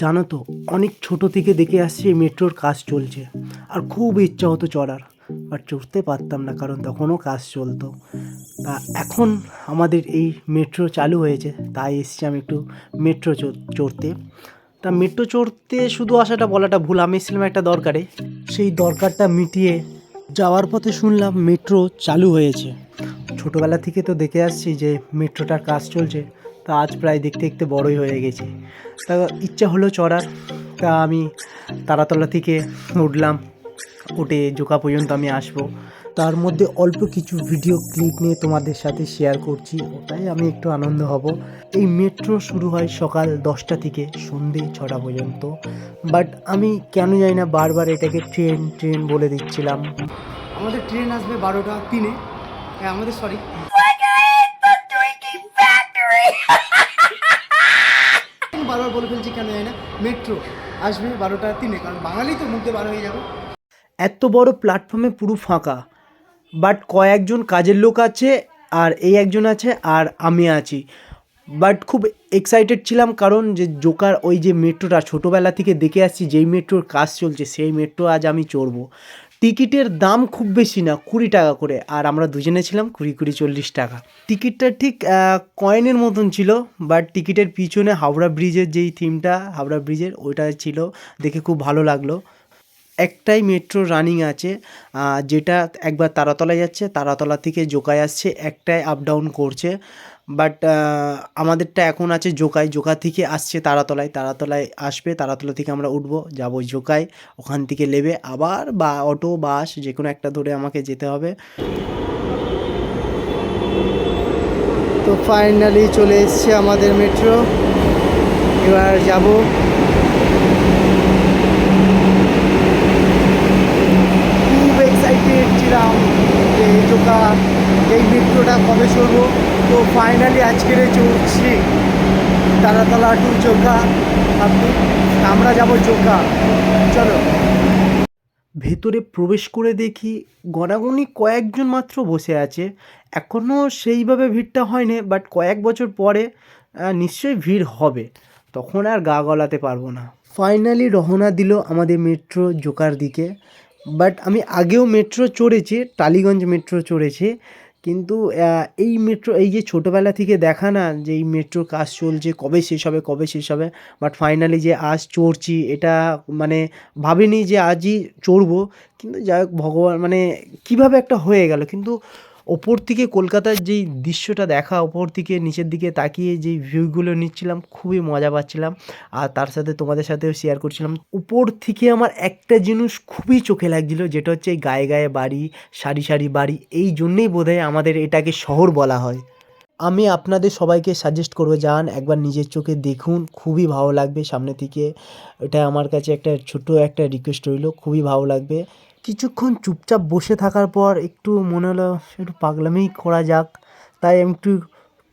জানো তো, অনেক ছোট থেকে দেখে আসছি মেট্রোর কাজ চলছে। আর খুব ইচ্ছা হতো চড়ার বাট চড়তে পারতাম না কারণ তখনও কাজ চলতো। তা এখন আমাদের এই মেট্রো চালু হয়েছে, তাই এসছি আমি একটু মেট্রো চড়তে। তা মেট্রো চড়তে শুধু আসাটা বলাটা ভুল, আমি এসেছিলাম একটা দরকারে। সেই দরকারটা মিটিয়ে যাওয়ার পথে শুনলাম মেট্রো চালু হয়েছে। ছোটোবেলা থেকে তো দেখে আসছি যে মেট্রোটার কাজ চলছে তা আজ প্রায় দেখতে দেখতে বড়ই হয়ে গেছে। তা ইচ্ছা হলো চড়ার। তা আমি তারাতলা থেকে উঠলাম। উঠে জোকা পর্যন্ত আমি আসব। তার মধ্যে অল্প কিছু ভিডিও ক্লিপ নিয়ে তোমাদের সাথে শেয়ার করছি। ওটাই আমি একটু আনন্দ হব। এই মেট্রো শুরু হয় সকাল দশটা থেকে সন্ধে ছটা পর্যন্ত। বাট আমি কেন জানি না, বারবার এটাকে ট্রেন ট্রেন বলে দিচ্ছিলাম। আমাদের ট্রেন আসবে বারোটা তিনে। হ্যাঁ আমাদের সরি বলে ফেলছি কেন জানি না মেট্রো আসবে বারোটা তিনে, কারণ বাঙালি তো মুখে বার হয়ে যাবে। এত বড় প্ল্যাটফর্মে পুরো ফাঁকা বাট কয়েকজন কাজের লোক আছে, আর এই একজন আছে, আর আমি আছি। বাট খুব এক্সাইটেড ছিলাম, কারণ যে জোকার ওই যে মেট্রোটা ছোটোবেলা থেকে দেখে আসছি, যেই মেট্রোর কাজ চলছে, সেই মেট্রো আজ আমি চড়বো। টিকিটের দাম খুব বেশি না, কুড়ি টাকা করে। আর আমরা দুজনে ছিলাম কুড়ি কুড়ি, চল্লিশ টাকা। টিকিটটা ঠিক কয়েনের মতন ছিল বাট টিকিটের পিছনে হাওড়া ব্রিজের যেই থিমটা হাওড়া ব্রিজের ওইটা ছিল দেখে খুব ভালো লাগল। একটাই মেট্রো রানিং আছে যেটা একবার তারাতলায় যাচ্ছে, তারাতলা থেকে জোকায় আসছে, একটাই আপ ডাউন করছে। বাট আমাদেরটা এখন আছে জোকায় জোকা থেকে আসছে তারাতলায়। তারাতলায় আসবে, তারাতলা থেকে আমরা উঠবো, যাব জোকায়, ওখান থেকে নেবে, আবার বা অটো, বাস যে কোনো একটা ধরে আমাকে যেতে হবে। তো ফাইনালি চলে এসছে আমাদের মেট্রো এবার যাব খুব এক্সাইটেড ছিলাম যে এই জোকা, এই মেট্রোটা কবে চলবো তো ফাইনালি আজকের চলছি তারাতলা টু চোখা আপনি, আমরা যাব চোখা চলো। ভেতরে প্রবেশ করে দেখি গণাগণি কয়েকজন মাত্র বসে আছে। এখনও সেইভাবে ভিড়টা হয়নি বাট কয়েক বছর পরে নিশ্চয়ই ভিড় হবে। তখন আর গা গলাতে পারব না। ফাইনালি রওনা দিল আমাদের মেট্রো জোকার দিকে। বাট আমি আগেও মেট্রো চড়েছি, টালিগঞ্জ মেট্রো চড়েছে। কিন্তু এই মেট্রো এই যে ছোটোবেলা থেকে দেখা না যে এই মেট্রোর কাজ চলছে, কবে শেষ হবে, কবে শেষ হবে বাট ফাইনালি যে আজ চড়ছি, এটা মানে ভাবিনি যে আজই চড়বো। কিন্তু যাই হোক, ভগবান মানে কীভাবে একটা হয়ে গেল। কিন্তু ওপর থেকে কলকাতার যেই দৃশ্যটা দেখা, ওপর থেকে নিচের দিকে তাকিয়ে যেই ভিউগুলো নিচ্ছিলাম, খুবই মজা পাচ্ছিলাম। আর তার সাথে তোমাদের সাথেও শেয়ার করছিলাম। উপর থেকে আমার একটা জিনিস খুবই চোখে লাগছিল, যেটা হচ্ছে গায়ে গায়ে বাড়ি, সারি সারি বাড়ি, এই জন্যেই বোধহয় আমাদের এটাকে শহর বলা হয়। আমি আপনাদের সবাইকে সাজেস্ট করব, যান একবার নিজের চোখে দেখুন, খুবই ভালো লাগবে সামনে থেকে। এটা আমার কাছে একটা ছোট একটা রিকোয়েস্ট রইল, খুবই ভালো লাগবে। কিছুক্ষণ চুপচাপ বসে থাকার পর একটু মনে হলো একটু পাগলামি করা যাক। তাই আমি একটু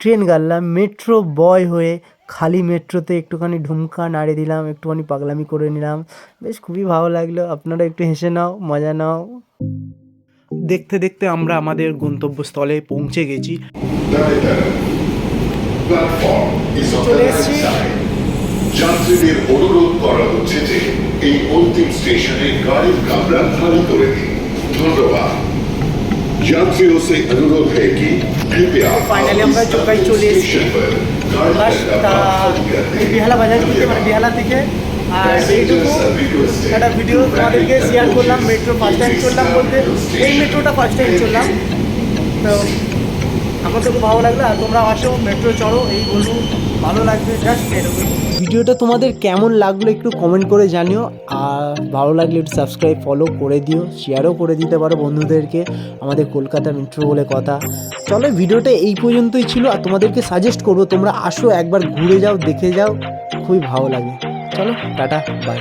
ট্রেন গাড়লাম মেট্রো বয় হয়ে খালি মেট্রোতে একটুখানি ঢুমকা নাড়ে দিলাম একটুখানি পাগলামি করে নিলাম। বেশ খুবই ভালো লাগল আপনারা একটু হেসে নাও মজা নাও। দেখতে দেখতে আমরা আমাদের গন্তব্যস্থলে পৌঁছে গেছি। চলে এসেছি। side. যাত্রীদের অনুরোধ করা হচ্ছে যে এই অন্তিম স্টেশনে গাড়ির কামরা খালি করে দিন ধন্যবাদ यात्रियों से अनुरोध है कि कृपया Finally आप আমরা इस জোকাই চলে এসেছি। स्टेशन पर गाड़ी বাস का তা डब्बा खाली कर दें। এই বেহালা বাজার থেকে মানে বেহালা থেকে আর এইটুকু একটা ভিডিও তোমাদেরকে শেয়ার করলাম মেট্রো ফার্স্ট টাইম চললাম বলতে এই মেট্রোটা ফার্স্ট টাইম চললাম তো আমার তো খুব ভালো লাগল আর তোমরা আসো মেট্রো চড়ো, এই বলব, ভালো লাগবে জাস্ট এরকম ভিডিওটা তোমাদের কেমন লাগল একটু কমেন্ট করে জানিও, আর ভালো লাগলে একটু সাবস্ক্রাইব ফলো করে দিও শেয়ারও করে দিতে পারো বন্ধুদেরকে, আমাদের কলকাতা মেট্রো বলে কথা। চলো ভিডিওটা এই পর্যন্তই ছিল, আর তোমাদেরকে সাজেস্ট করব, তোমরা আসো একবার, ঘুরে যাও, দেখে যাও, খুবই ভালো লাগে। চলো, টাটা বাই